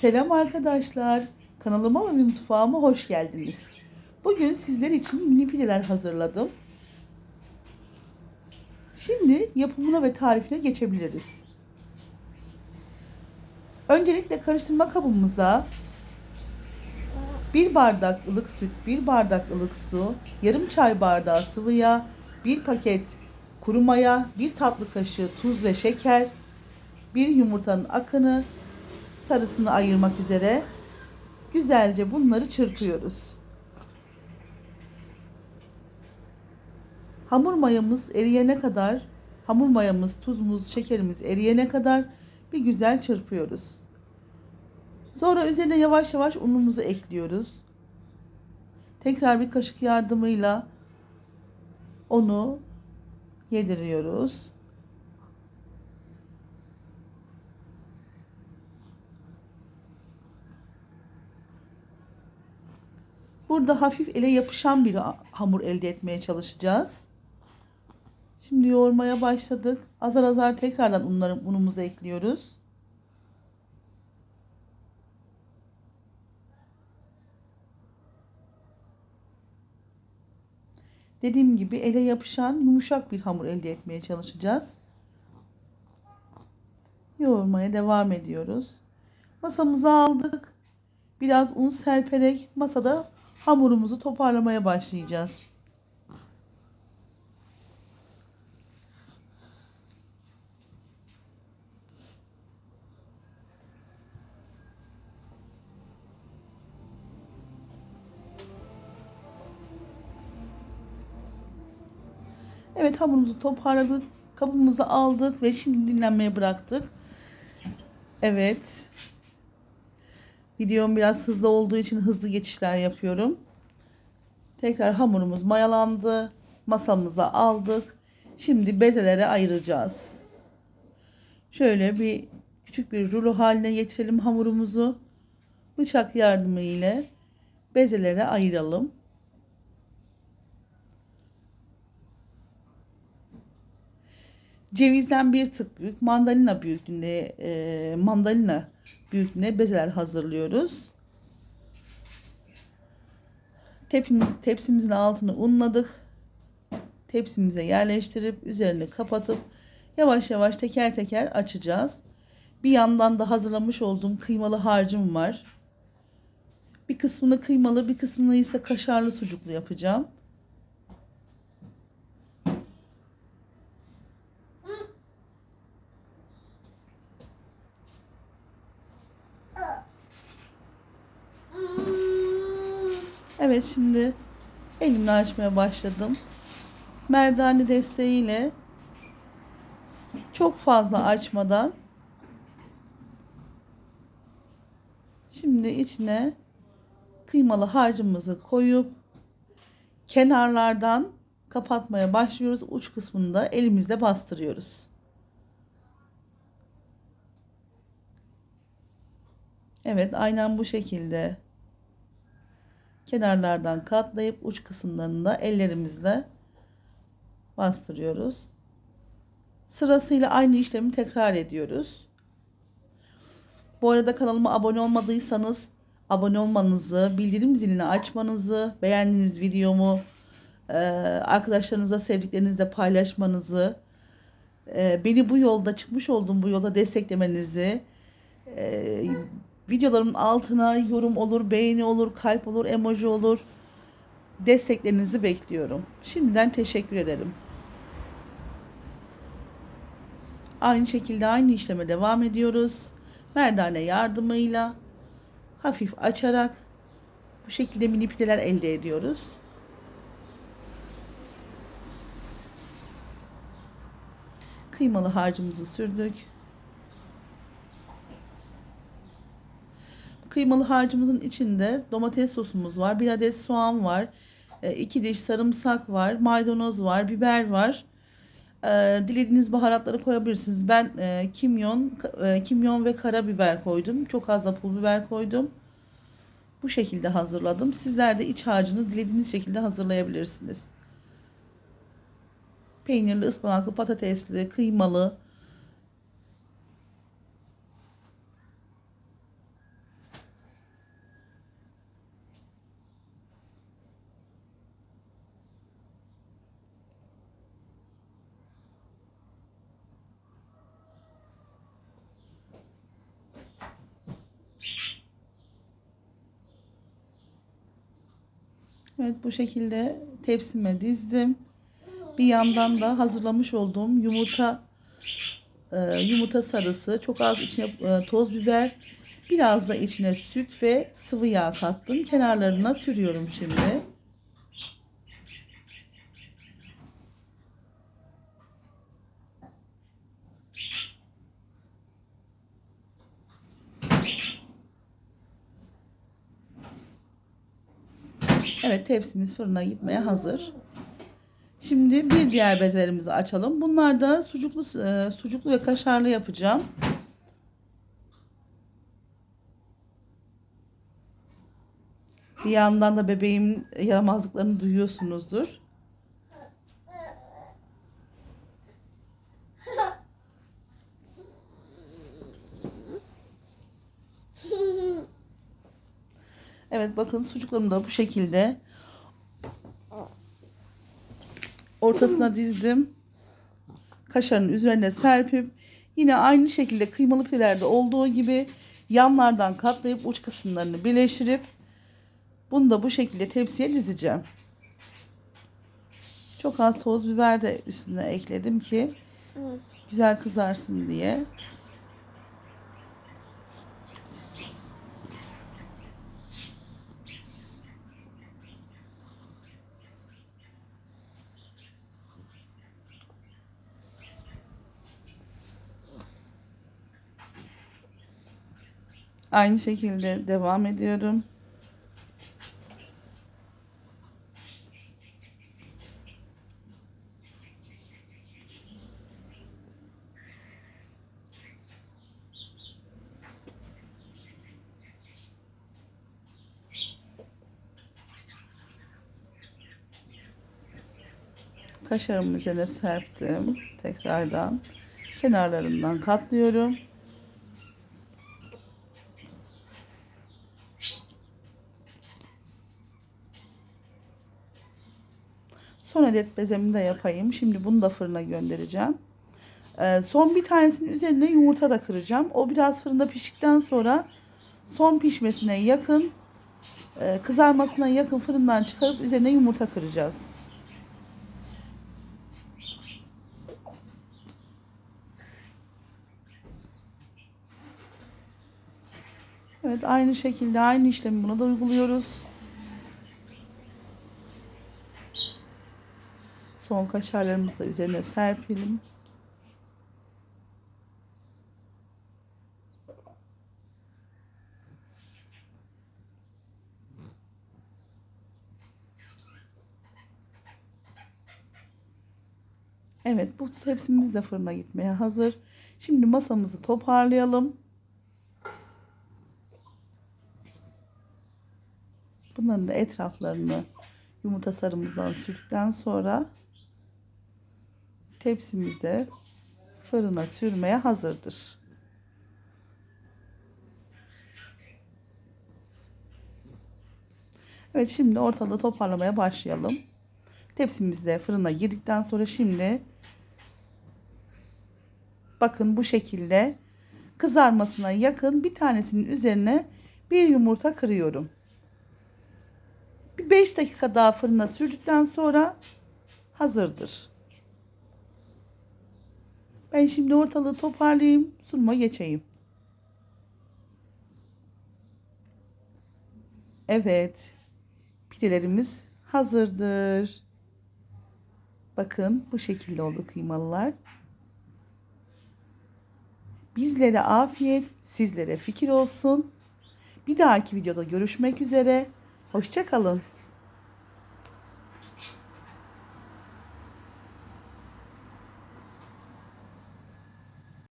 Selam arkadaşlar. Kanalıma ve mutfağıma hoş geldiniz. Bugün sizler için mini pideler hazırladım. Şimdi yapımına ve tarifine geçebiliriz. Öncelikle karıştırma kabımıza bir bardak ılık süt, bir bardak ılık su, yarım çay bardağı sıvı yağ, bir paket kuru maya, bir tatlı kaşığı tuz ve şeker, bir yumurtanın akını, sarısını ayırmak üzere güzelce bunları çırpıyoruz. Hamur mayamız eriyene kadar, hamur mayamız, tuzumuz, şekerimiz eriyene kadar bir güzel çırpıyoruz. Sonra üzerine yavaş yavaş unumuzu ekliyoruz. Tekrar bir kaşık yardımıyla onu yediriyoruz. Burada hafif ele yapışan bir hamur elde etmeye çalışacağız. Şimdi yoğurmaya başladık. Azar azar tekrardan unları, unumuzu ekliyoruz. Dediğim gibi ele yapışan yumuşak bir hamur elde etmeye çalışacağız. Yoğurmaya devam ediyoruz. Masamıza aldık. Biraz un serperek masada hamurumuzu toparlamaya başlayacağız. Evet hamurumuzu toparladık. Kabımızı aldık ve şimdi dinlenmeye bıraktık. Evet. Videom biraz hızlı olduğu için hızlı geçişler yapıyorum. Tekrar hamurumuz mayalandı. Masamıza aldık. Şimdi bezelere ayıracağız. Şöyle bir küçük bir rulo haline getirelim hamurumuzu. Bıçak yardımı ile bezelere ayıralım. Cevizden bir tık büyük, mandalina büyüklüğünde e, mandalina büyüklüğünde bezeler hazırlıyoruz. Tepsimiz, tepsimizin altını unladık. Tepsimize yerleştirip üzerini kapatıp yavaş yavaş teker teker açacağız. Bir yandan da hazırlamış olduğum kıymalı harcım var. Bir kısmını kıymalı, bir kısmını ise kaşarlı sucuklu yapacağım. Evet şimdi elimle açmaya başladım. Merdane desteğiyle çok fazla açmadan şimdi içine kıymalı harcımızı koyup kenarlardan kapatmaya başlıyoruz. Uç kısmını da elimizle bastırıyoruz. Evet aynen bu şekilde kenarlardan katlayıp uç kısımlarını da ellerimizle bastırıyoruz. Sırasıyla aynı işlemi tekrar ediyoruz. Bu arada kanalıma abone olmadıysanız abone olmanızı, bildirim zilini açmanızı, beğendiğiniz videomu arkadaşlarınızla, sevdiklerinizle paylaşmanızı, beni bu yolda çıkmış olduğum bu yolda desteklemenizi, videolarımın altına yorum olur, beğeni olur, kalp olur, emoji olur. Desteklerinizi bekliyorum. Şimdiden teşekkür ederim. Aynı şekilde aynı işleme devam ediyoruz. Merdane yardımıyla hafif açarak bu şekilde mini pideler elde ediyoruz. Kıymalı harcımızı sürdük. Kıymalı harcımızın içinde domates sosumuz var. Bir adet soğan var. E, iki diş sarımsak var. Maydanoz var. Biber var. E, dilediğiniz baharatları koyabilirsiniz. Ben e, kimyon, kimyon ve karabiber koydum. Çok az da pul biber koydum. Bu şekilde hazırladım. Sizler de iç harcını dilediğiniz şekilde hazırlayabilirsiniz. Peynirli, ıspanaklı, patatesli, kıymalı, Evet bu şekilde tepsime dizdim. Bir yandan da hazırlamış olduğum yumurta e, yumurta sarısı, çok az içine e, toz biber, biraz da içine süt ve sıvı yağ kattım. Kenarlarına sürüyorum şimdi. Evet tepsimiz fırına gitmeye hazır. Şimdi bir diğer bezelerimizi açalım. Bunlar da sucuklu e, sucuklu ve kaşarlı yapacağım. Bir yandan da bebeğimin yaramazlıklarını duyuyorsunuzdur. Evet bakın sucuklarımı da bu şekilde ortasına dizdim. Kaşarın üzerine serpip yine aynı şekilde kıymalı pidelerde olduğu gibi yanlardan katlayıp uç kısımlarını birleştirip bunu da bu şekilde tepsiye dizeceğim. Çok az toz biber de üstüne ekledim ki güzel kızarsın diye. Aynı şekilde devam ediyorum. Kaşarımın üzerine serptim. Tekrardan kenarlarından katlıyorum. Son adet bezemi de yapayım. Şimdi bunu da fırına göndereceğim. Ee, son bir tanesinin üzerine yumurta da kıracağım. O biraz fırında piştikten sonra son pişmesine yakın e, kızarmasına yakın fırından çıkarıp üzerine yumurta kıracağız. Evet aynı şekilde aynı işlemi buna da uyguluyoruz. Son kaşarlarımızı da üzerine serpelim. Evet bu tepsimiz de fırına gitmeye hazır. Şimdi masamızı toparlayalım. Bunların da etraflarını yumurta sarımızdan sürdükten sonra tepsimizde fırına sürmeye hazırdır. Evet şimdi ortalığı toparlamaya başlayalım. Tepsimiz de fırına girdikten sonra şimdi bakın bu şekilde kızarmasına yakın bir tanesinin üzerine bir yumurta kırıyorum. Bir 5 dakika daha fırına sürdükten sonra hazırdır. Ben şimdi ortalığı toparlayayım, sunuma geçeyim. Evet, pidelerimiz hazırdır. Bakın bu şekilde oldu kıymalılar. Bizlere afiyet, sizlere fikir olsun. Bir dahaki videoda görüşmek üzere. Hoşçakalın.